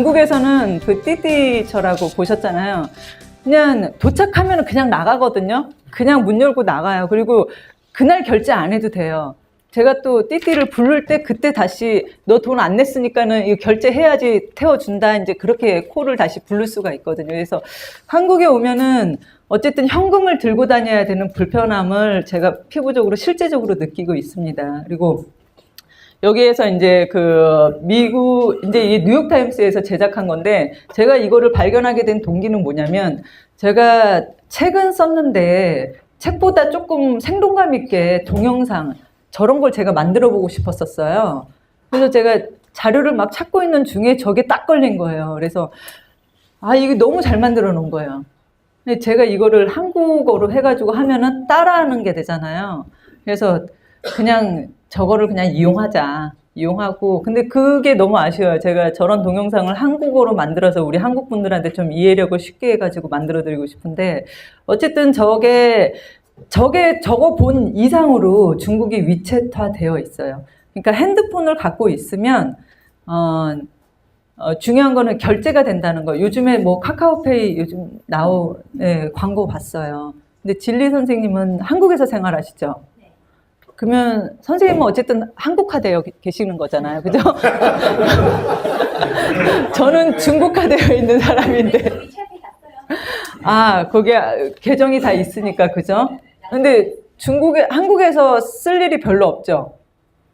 중국에서는 그 띠띠처라고 보셨잖아요. 그냥 도착하면 그냥 나가거든요. 그냥 문 열고 나가요. 그리고 그날 결제 안 해도 돼요. 제가 또 띠띠를 부를 때 그때 다시 너 돈 안 냈으니까는 이거 결제해야지 태워준다. 이제 그렇게 콜을 다시 부를 수가 있거든요. 그래서 한국에 오면은 어쨌든 현금을 들고 다녀야 되는 불편함을 제가 피부적으로 실제적으로 느끼고 있습니다. 그리고 여기에서 이제 그 미국 이제 이 뉴욕 타임스에서 제작한 건데 제가 이거를 발견하게 된 동기는 뭐냐면 제가 책은 썼는데 책보다 조금 생동감 있게 동영상 저런 걸 제가 만들어 보고 싶었었어요. 그래서 제가 자료를 막 찾고 있는 중에 저게 딱 걸린 거예요. 그래서 아 이게 너무 잘 만들어 놓은 거예요. 근데 제가 이거를 한국어로 해가지고 하면은 따라하는 게 되잖아요. 그래서 그냥 저거를 그냥 이용하자. 이용하고 근데 그게 너무 아쉬워요. 제가 저런 동영상을 한국어로 만들어서 우리 한국 분들한테 좀 이해력을 쉽게 해가지고 만들어 드리고 싶은데 어쨌든 저게 저게 저거 본 이상으로 중국이 위챗화 되어 있어요. 그러니까 핸드폰을 갖고 있으면 어, 어, 중요한 거는 결제가 된다는 거. 요즘에 뭐 카카오페이 요즘 나오 네, 광고 봤어요. 근데 진리 선생님은 한국에서 생활하시죠? 네. 그러면 선생님은 어쨌든 한국화되어 계- 계시는 거잖아요. 그죠? 저는 중국화되어 있는 사람인데. 아, 거기에 계정이 다 있으니까, 그죠? 근데 중국에, 한국에서 쓸 일이 별로 없죠?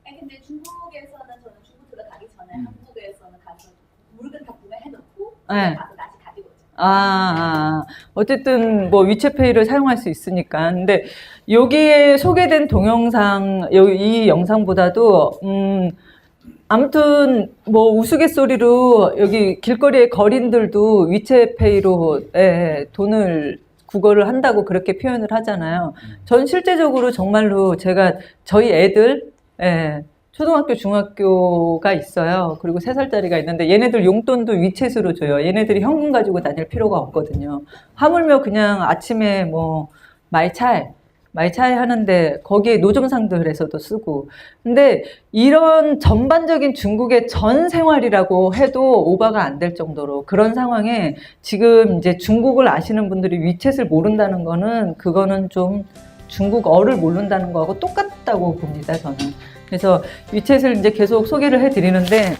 아니, 근데 중국에서는 저는 중국 들어가기 전에 한국에서는 가서 물건 다 구매해놓고 네. 아, 아, 어쨌든 뭐 위챗페이를 사용할 수 있으니까. 근데 여기에 소개된 동영상, 이 영상보다도, 음, 아무튼 뭐 우스갯소리로 여기 길거리의 거린들도 위챗페이로 예, 돈을 국어를 한다고 그렇게 표현을 하잖아요. 전 실제적으로 정말로 제가 저희 애들 예, 초등학교, 중학교가 있어요. 그리고 세 살짜리가 있는데 얘네들 용돈도 위챗으로 줘요. 얘네들이 현금 가지고 다닐 필요가 없거든요. 하물며 그냥 아침에 뭐 말차이, 말차이 하는데 거기에 노점상들에서도 쓰고. 근데 이런 전반적인 중국의 전 생활이라고 해도 오바가 안 될 정도로 그런 상황에 지금 이제 중국을 아시는 분들이 위챗을 모른다는 거는 그거는 좀 중국어를 모른다는 거하고 똑같다고 봅니다, 저는. 그래서 위챗을 이제 계속 소개를 해 드리는데